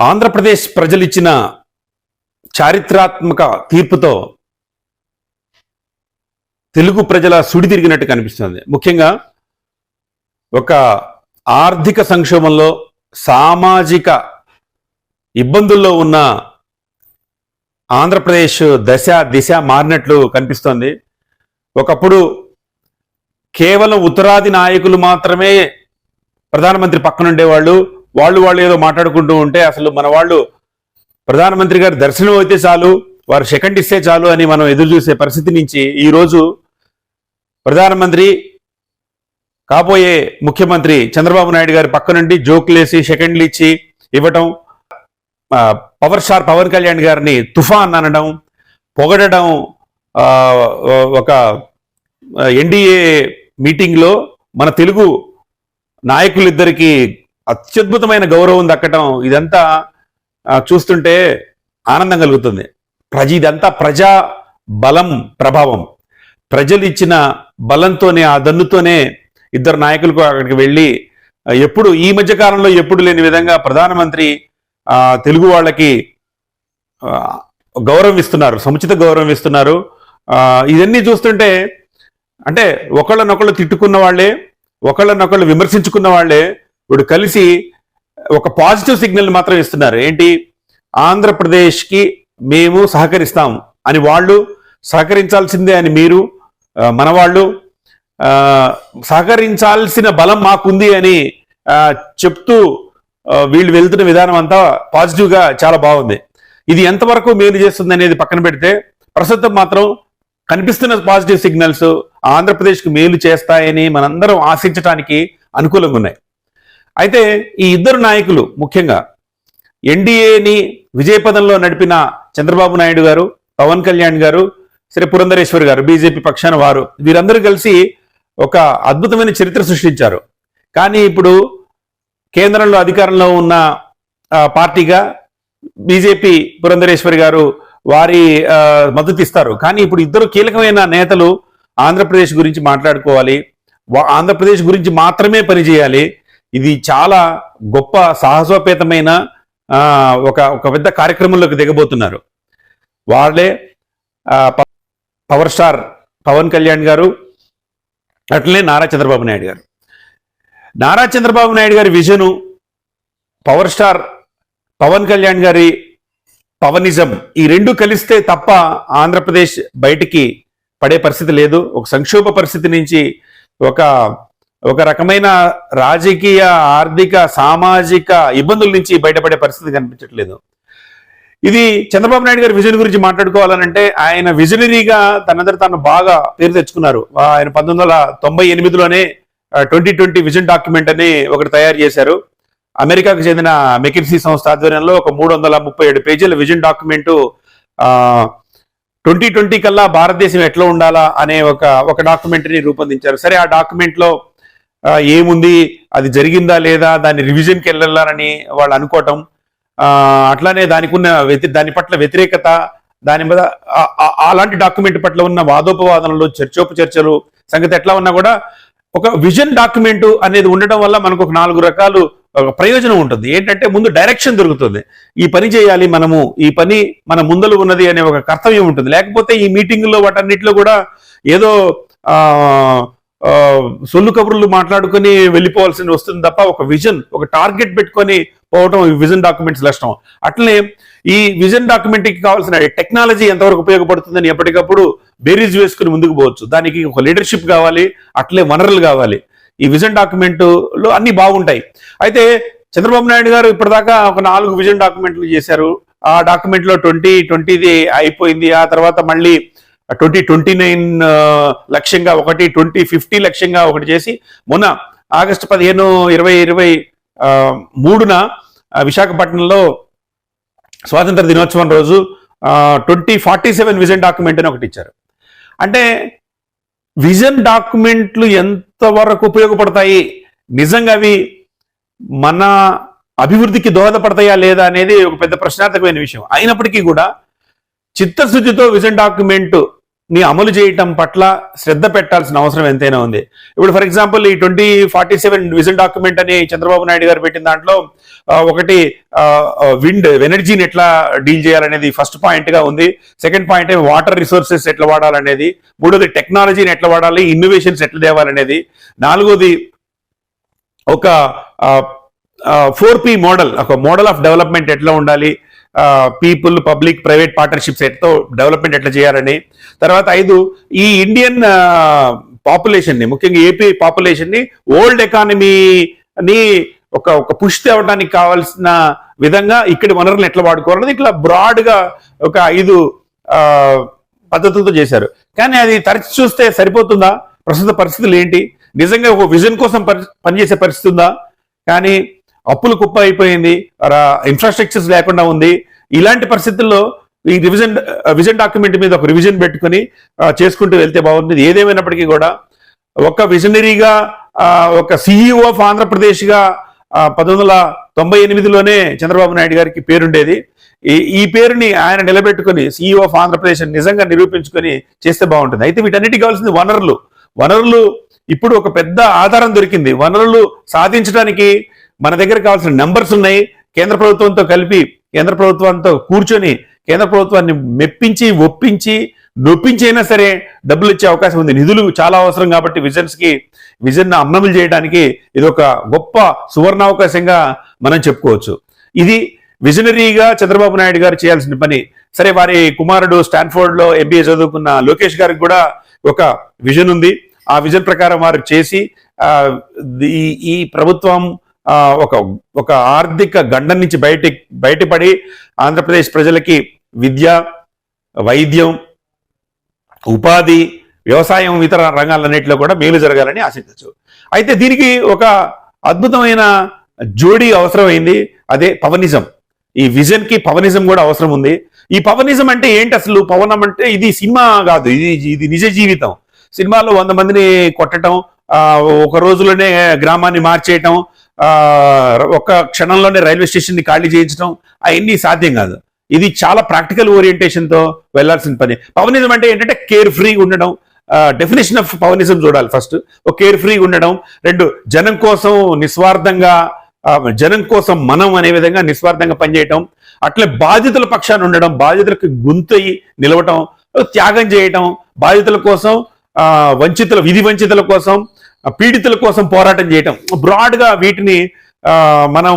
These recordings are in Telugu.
ఆంధ్రప్రదేశ్ ప్రజలు ఇచ్చిన చారిత్రాత్మక తీర్పుతో తెలుగు ప్రజల సుడి తిరిగినట్టు కనిపిస్తుంది. ముఖ్యంగా ఒక ఆర్థిక సంక్షోభంలో సామాజిక ఇబ్బందుల్లో ఉన్న ఆంధ్రప్రదేశ్ దశ దిశ మారినట్లు కనిపిస్తోంది. ఒకప్పుడు కేవలం ఉత్తరాది నాయకులు మాత్రమే ప్రధానమంత్రి పక్కనుండేవాళ్ళు. వాళ్ళు వాళ్ళు ఏదో మాట్లాడుకుంటూ ఉంటే అసలు మన వాళ్ళు ప్రధానమంత్రి గారి దర్శనం అయితే చాలు వారు సెకండ్ ఇస్తే చాలు అని మనం ఎదురు చూసే పరిస్థితి నుంచి ఈరోజు ప్రధానమంత్రి కాబోయే ముఖ్యమంత్రి చంద్రబాబు నాయుడు గారి పక్క నుండి జోకులేసి సెకండ్లు ఇచ్చి ఇవ్వటం పవర్ స్టార్ పవన్ కళ్యాణ్ గారిని తుఫాన్ అనడం పొగడడం ఒక ఎన్డీఏ మీటింగ్లో మన తెలుగు నాయకులిద్దరికీ అత్యద్భుతమైన గౌరవం దక్కటం ఇదంతా చూస్తుంటే ఆనందం కలుగుతుంది. ప్రజ ఇదంతా ప్రజా బలం ప్రభావం. ప్రజలు ఇచ్చిన బలంతోనే ఆ దన్నుతోనే ఇద్దరు నాయకులకు అక్కడికి వెళ్ళి ఎప్పుడు ఈ మధ్య కాలంలో ఎప్పుడు లేని విధంగా ప్రధానమంత్రి తెలుగు వాళ్ళకి గౌరవం ఇస్తున్నారు సముచిత గౌరవం ఇస్తున్నారు. ఇవన్నీ చూస్తుంటే అంటే ఒకళ్ళనొకళ్ళు తిట్టుకున్న వాళ్ళే ఒకళ్ళనొకళ్ళు విమర్శించుకున్న వాళ్ళే ఇప్పుడు కలిసి ఒక పాజిటివ్ సిగ్నల్ మాత్రం ఇస్తున్నారు. ఏంటి? ఆంధ్రప్రదేశ్కి మేము సహకరిస్తాం అని వాళ్ళు సహకరించాల్సిందే అని మీరు మన వాళ్ళు సహకరించాల్సిన బలం మాకుంది అని చెప్తూ వీళ్ళు వెళ్తున్న విధానం అంతా పాజిటివ్గా చాలా బాగుంది. ఇది ఎంతవరకు మేలు చేస్తుంది అనేది పక్కన పెడితే ప్రస్తుతం మాత్రం కనిపిస్తున్న పాజిటివ్ సిగ్నల్స్ ఆంధ్రప్రదేశ్కి మేలు చేస్తాయని మనందరం ఆశించడానికి అనుకూలంగా ఉన్నాయి. అయితే ఈ ఇద్దరు నాయకులు ముఖ్యంగా ఎన్డీఏని విజయపదంలో నడిపిన చంద్రబాబు నాయుడు గారు పవన్ కళ్యాణ్ గారు శ్రీ పురంధరేశ్వర్ గారు బీజేపీ పక్షాన వారు వీరందరూ కలిసి ఒక అద్భుతమైన చరిత్ర సృష్టించారు. కానీ ఇప్పుడు కేంద్రంలో అధికారంలో ఉన్న పార్టీగా బీజేపీ పురంధరేశ్వరి గారు వారి మద్దతు ఇస్తారు. కానీ ఇప్పుడు ఇద్దరు కీలకమైన నేతలు ఆంధ్రప్రదేశ్ గురించి మాట్లాడుకోవాలి ఆంధ్రప్రదేశ్ గురించి మాత్రమే పనిచేయాలి ఇది చాలా గొప్ప సాహసోపేతమైన ఒక ఒక పెద్ద కార్యక్రమంలోకి దిగబోతున్నారు. వాళ్ళే పవర్ స్టార్ పవన్ కళ్యాణ్ గారు అట్లనే నారా చంద్రబాబు నాయుడు గారు. నారా చంద్రబాబు నాయుడు గారి vision power star Pawan Kalyan గారి పవనిజం ఈ రెండు కలిస్తే తప్ప ఆంధ్రప్రదేశ్ బయటికి పడే పరిస్థితి లేదు. ఒక సంక్షోభ పరిస్థితి నుంచి ఒక ఒక రకమైన రాజకీయ ఆర్థిక సామాజిక ఇబ్బందుల నుంచి బయటపడే పరిస్థితి కనిపించట్లేదు. ఇది చంద్రబాబు నాయుడు గారి విజన్ గురించి మాట్లాడుకోవాలనంటే ఆయన విజనరీగా తనందరూ తాను బాగా పేరు తెచ్చుకున్నారు. ఆయన పంతొమ్మిది వందల తొంభై ఎనిమిదిలోనే ట్వంటీ ట్వంటీ విజన్ డాక్యుమెంట్ అని ఒకటి తయారు చేశారు. అమెరికాకు చెందిన మెకిన్సీ సంస్థ ఆధ్వర్యంలో ఒక మూడు వందల ముప్పై ఏడు పేజీల విజన్ డాక్యుమెంటు ట్వంటీ ట్వంటీ కల్లా భారతదేశం ఎట్లా ఉండాలా అనే ఒక ఒక డాక్యుమెంటరీని రూపొందించారు. సరే ఆ డాక్యుమెంట్లో ఏముంది? అది జరిగిందా లేదా? దాన్ని రివిజన్కి వెళ్ళాలని వాళ్ళు అనుకోవటం. అట్లానే దానికి ఉన్న వ్యతి దాని పట్ల వ్యతిరేకత దాని మీద అలాంటి డాక్యుమెంట్ పట్ల ఉన్న వాదోపవాదనలు చర్చోపచర్చలు సంగతి ఎట్లా ఉన్నా కూడా ఒక విజన్ డాక్యుమెంట్ అనేది ఉండడం వల్ల మనకు ఒక నాలుగు రకాలు ప్రయోజనం ఉంటుంది. ఏంటంటే ముందు డైరెక్షన్ దొరుకుతుంది. ఈ పని చేయాలి మనము ఈ పని మన ముందలు ఉన్నది అనే ఒక కర్తవ్యం ఉంటుంది. లేకపోతే ఈ మీటింగ్లో వాటన్నిటిలో కూడా ఏదో సొల్లు కబుర్లు మాట్లాడుకుని వెళ్ళిపోవాల్సి వస్తుంది తప్ప ఒక విజన్ ఒక టార్గెట్ పెట్టుకొని పోవటం ఈ విజన్ డాక్యుమెంట్స్ లక్షణం అట్లనే ఈ విజన్ డాక్యుమెంట్కి కావాల్సిన టెక్నాలజీ ఎంతవరకు ఉపయోగపడుతుందని ఎప్పటికప్పుడు బేరీజ్ వేసుకుని ముందుకు పోవచ్చు. దానికి ఒక లీడర్షిప్ కావాలి అట్లే వనరులు కావాలి. ఈ విజన్ డాక్యుమెంట్లో అన్ని బాగుంటాయి. అయితే చంద్రబాబు నాయుడు గారు ఇప్పటిదాకా ఒక నాలుగు విజన్ డాక్యుమెంట్లు చేశారు. ఆ డాక్యుమెంట్లో ట్వంటీ ట్వంటీది అయిపోయింది. ఆ తర్వాత మళ్ళీ ట్వంటీ ట్వంటీ నైన్ లక్ష్యంగా ఒకటి ట్వంటీ ఫిఫ్టీ లక్ష్యంగా ఒకటి చేసి మొన్న ఆగస్టు పదిహేను ఇరవై ఇరవై మూడున విశాఖపట్నంలో స్వాతంత్ర దినోత్సవం రోజు twenty forty seven vision document అని ఒకటి ఇచ్చారు. అంటే విజన్ డాక్యుమెంట్లు ఎంతవరకు ఉపయోగపడతాయి? నిజంగా అవి మన అభివృద్ధికి దోహదపడతాయా లేదా అనేది ఒక పెద్ద ప్రశ్నార్థకమైన విషయం. అయినప్పటికీ కూడా చిత్తశుద్ధితో విజన్ డాక్యుమెంట్ ని అమలు చేయటం పట్ల శ్రద్ధ పెట్టాల్సిన అవసరం ఎంతైనా ఉంది. ఇప్పుడు ఫర్ ఎగ్జాంపుల్ ఈ twenty forty seven vision document అని చంద్రబాబు నాయుడు గారు పెట్టిన దాంట్లో ఒకటి విండ్ ఎనర్జీని ఎట్లా డీల్ చేయాలనేది ఫస్ట్ పాయింట్గా ఉంది. సెకండ్ పాయింట్ వాటర్ రిసోర్సెస్ ఎట్లా వాడాలనేది. మూడోది టెక్నాలజీని ఎట్లా వాడాలి. ఇన్నోవేషన్స్ ఎట్లా తేవాలనేది. నాలుగోది ఒక ఫోర్ పి మోడల్ ఒక మోడల్ ఆఫ్ డెవలప్మెంట్ ఎట్లా ఉండాలి. పీపుల్ పబ్లిక్ ప్రైవేట్ పార్ట్నర్షిప్స్ ఎట్లా డెవలప్మెంట్ ఎట్లా చేయాలని. తర్వాత ఐదు ఈ ఇండియన్ పాపులేషన్ని ముఖ్యంగా ఏపీ పాపులేషన్ని ఓల్డ్ ఎకానమీని ఒక ఒక పుష్ తేవడానికి కావాల్సిన విధంగా ఇక్కడి వనరులను ఎట్లా వాడుకోవాలన్నది ఇట్లా బ్రాడ్గా ఒక ఐదు పద్ధతులతో చేశారు. కానీ అది తరచి చూస్తే సరిపోతుందా? ప్రస్తుత పరిస్థితులు ఏంటి? నిజంగా ఒక విజన్ కోసం పని- పనిచేసే పరిస్థితి ఉందా? కానీ అప్పులు కుప్ప అయిపోయింది ఇన్ఫ్రాస్ట్రక్చర్స్ లేకుండా ఉంది. ఇలాంటి పరిస్థితుల్లో ఈ రివిజన్ విజన్ డాక్యుమెంట్ మీద ఒక రివిజన్ పెట్టుకుని చేసుకుంటూ వెళ్తే బాగుంటుంది. ఏదేమైనప్పటికీ కూడా ఒక విజనరీగా ఒక సిఇఓ ఆఫ్ ఆంధ్రప్రదేశ్గా పంతొమ్మిది వందల తొంభై ఎనిమిదిలోనే చంద్రబాబు నాయుడు గారికి పేరుండేది. ఈ ఈ పేరుని ఆయన నిలబెట్టుకుని సిఇఓ ఆఫ్ ఆంధ్రప్రదేశ్ నిజంగా నిరూపించుకొని చేస్తే బాగుంటుంది. అయితే వీటన్నిటికి కావాల్సింది వనరులు. వనరులు ఇప్పుడు ఒక పెద్ద ఆధారం దొరికింది. వనరులు సాధించడానికి మన దగ్గర కావాల్సిన నెంబర్స్ ఉన్నాయి. కేంద్ర ప్రభుత్వంతో కలిపి కేంద్ర ప్రభుత్వంతో కూర్చొని కేంద్ర ప్రభుత్వాన్ని మెప్పించి ఒప్పించి నొప్పించి అయినా సరే డబ్బులు ఇచ్చే అవకాశం ఉంది. నిధులు చాలా అవసరం కాబట్టి విజన్స్కి విజన్ను విజన్ చేయడానికి ఇది ఒక గొప్ప సువర్ణావకాశంగా మనం చెప్పుకోవచ్చు. ఇది విజనరీగా చంద్రబాబు నాయుడు గారు చేయాల్సిన పని. సరే వారి కుమారుడు స్టాన్ఫోర్డ్లో ఎంబీఏ చదువుకున్న లోకేష్ గారికి కూడా ఒక విజన్ ఉంది. ఆ విజన్ ప్రకారం వారు చేసి ఈ ప్రభుత్వం ఒక ఒక ఆర్థిక గండం నుంచి బయట బయటపడి ఆంధ్రప్రదేశ్ ప్రజలకి విద్య వైద్యం ఉపాధి వ్యవసాయం ఇతర రంగాలన్నింటిలో కూడా మేలు జరగాలని ఆశించవచ్చు. అయితే దీనికి ఒక అద్భుతమైన జోడీ అవసరమైంది. అదే పవనిజం. ఈ విజన్కి పవనిజం కూడా అవసరం ఉంది. ఈ పవనిజం అంటే ఏంటి అసలు? పవనం అంటే ఇది సినిమా కాదు. ఇది ఇది నిజ జీవితం. సినిమాలో వంద మందిని కొట్టడం ఒక రోజులోనే గ్రామాన్ని మార్చేయటం ఒక్క క్షణంలోనే రైల్వే స్టేషన్ని ఖాళీ చేయించడం అవన్నీ సాధ్యం కాదు. ఇది చాలా ప్రాక్టికల్ ఓరియంటేషన్తో వెళ్ళాల్సిన పని. పవనిజం అంటే ఏంటంటే కేర్ ఫ్రీ ఉండడం. డెఫినేషన్ ఆఫ్ పవనిజం చూడాలి ఫస్ట్. ఒక కేర్ ఫ్రీగా ఉండడం. రెండు జనం కోసం నిస్వార్థంగా జనం కోసం మనం అనే విధంగా నిస్వార్థంగా పనిచేయటం. అట్లే బాధితుల పక్షాన్ని ఉండడం. బాధితులకు గుంతయి నిలవటం. త్యాగం చేయటం. బాధితుల కోసం వంచితుల విధి వంచితుల కోసం పీడితుల కోసం పోరాటం చేయటం. బ్రాడ్గా వీటిని మనం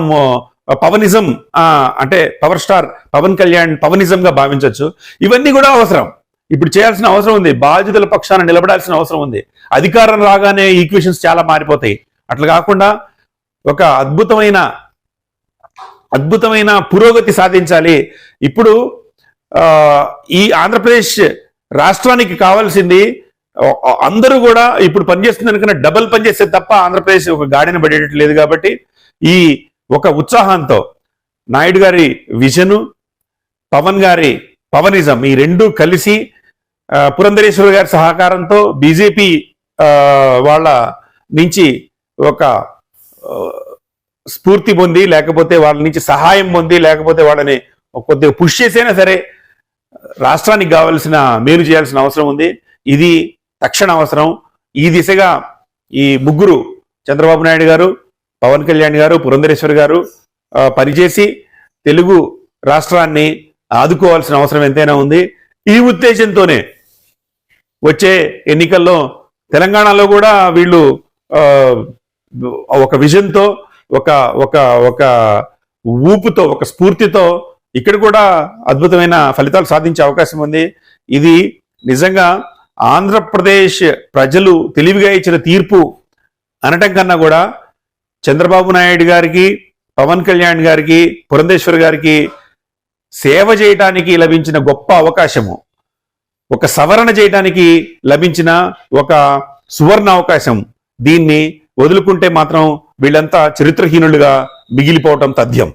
పవనిజం అంటే పవర్ స్టార్ పవన్ కళ్యాణ్ పవనిజంగా భావించవచ్చు ఇవన్నీ కూడా అవసరం. ఇప్పుడు చేయాల్సిన అవసరం ఉంది. బాధితుల పక్షాన నిలబడాల్సిన అవసరం ఉంది. అధికారం రాగానే ఈక్వేషన్స్ చాలా మారిపోతాయి. అట్లా కాకుండా ఒక అద్భుతమైన అద్భుతమైన పురోగతి సాధించాలి. ఇప్పుడు ఈ ఆంధ్రప్రదేశ్ రాష్ట్రానికి కావాల్సింది అందరూ కూడా ఇప్పుడు పనిచేస్తున్న అనుకున్న డబల్ పనిచేస్తే తప్ప ఆంధ్రప్రదేశ్ ఒక గాడిని పడేటట్టు లేదు కాబట్టి ఈ ఒక ఉత్సాహంతో నాయుడు గారి విజను పవన్ గారి పవనిజం ఈ రెండు కలిసి పురంధరేశ్వర గారి సహకారంతో బీజేపీ వాళ్ళ నుంచి ఒక స్ఫూర్తి పొంది లేకపోతే వాళ్ళ నుంచి సహాయం పొంది లేకపోతే వాళ్ళని కొద్దిగా పుష్ చేసైనా సరే రాష్ట్రానికి కావాల్సిన మేలు చేయాల్సిన అవసరం ఉంది. ఇది తక్షణ అవసరం ఈ దిశగా ఈ ముగ్గురు చంద్రబాబు నాయుడు గారు పవన్ కళ్యాణ్ గారు పురంధరేశ్వర్ గారు పనిచేసి తెలుగు రాష్ట్రాన్ని ఆదుకోవాల్సిన అవసరం ఎంతైనా ఉంది. ఈ ఉద్దేశంతోనే వచ్చే ఎన్నికల్లో తెలంగాణలో కూడా వీళ్ళు ఒక విజన్తో ఒక ఒక ఒక ఊపుతో ఒక స్ఫూర్తితో ఇక్కడ కూడా అద్భుతమైన ఫలితాలు సాధించే అవకాశం ఉంది. ఇది నిజంగా ఆంధ్రప్రదేశ్ ప్రజలు తెలివిగా ఇచ్చిన తీర్పు అనటం కన్నా కూడా చంద్రబాబు నాయుడు గారికి పవన్ కళ్యాణ్ గారికి పురంధేశ్వర్ గారికి సేవ చేయటానికి లభించిన గొప్ప అవకాశము. ఒక సవరణ చేయటానికి లభించిన ఒక సువర్ణ అవకాశం. దీన్ని వదులుకుంటే మాత్రం వీళ్ళంతా చరిత్రహీనులుగా మిగిలిపోవటం తథ్యం.